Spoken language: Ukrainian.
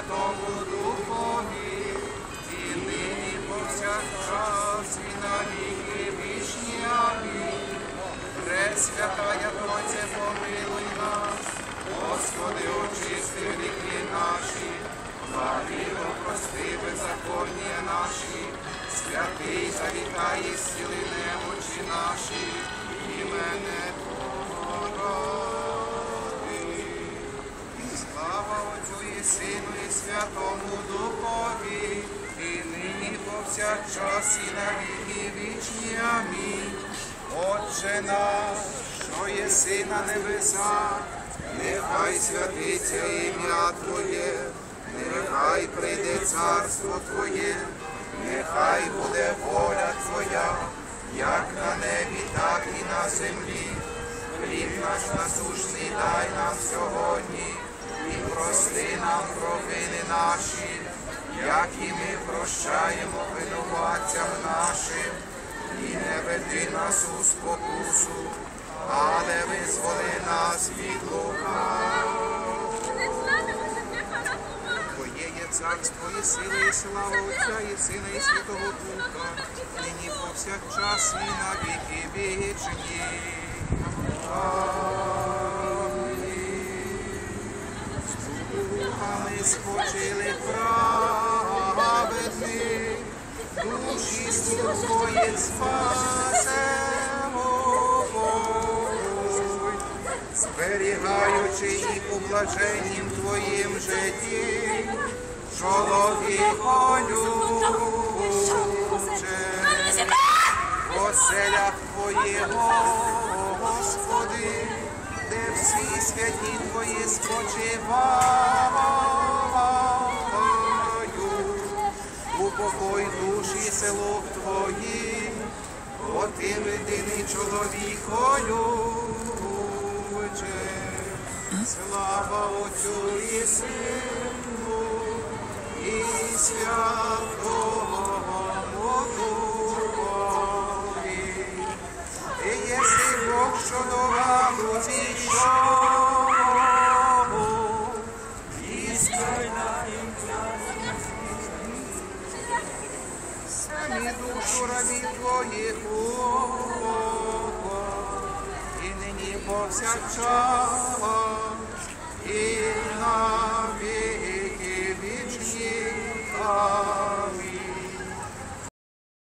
Святому Духові, і нині повсякчас, і на віки вічні. Амінь. Пресвятая Тройце, помилуй нас, Господи, очисти віки наші, на віру прости беззаконні наші, святий завітай, і сіли немочі наші, і мене. Святому Духові, і нині повсякчас і на віки вічні. Амінь. Отче наш, що єси на небесах, нехай святиться ім'я Твоє, нехай прийде царство Твоє, нехай буде воля Твоя, як на небі, так і на землі. Хліб наш насушний наші, як і ми прощаємо винуватцям нашим, і не веди нас у спокусу, але визволи нас від лукавого. Твоє царство і сила, і слава Отця, і Сина, і Святого Духа, нині повсякчас і на віки вічні. Духами спочили праведних, душі свої спасе Господь, зберігаючи їх у блаженнім Твоїм житті, чоловіколюче, оселях Твоєго, Господи, де всі святі Твої спочивають, упокой душі село Твої, бо ти єдиний чоловікою. Слава Отцю і Сину і Святому Духові. Самі душу рабів твоїх і нині повсякчас, і на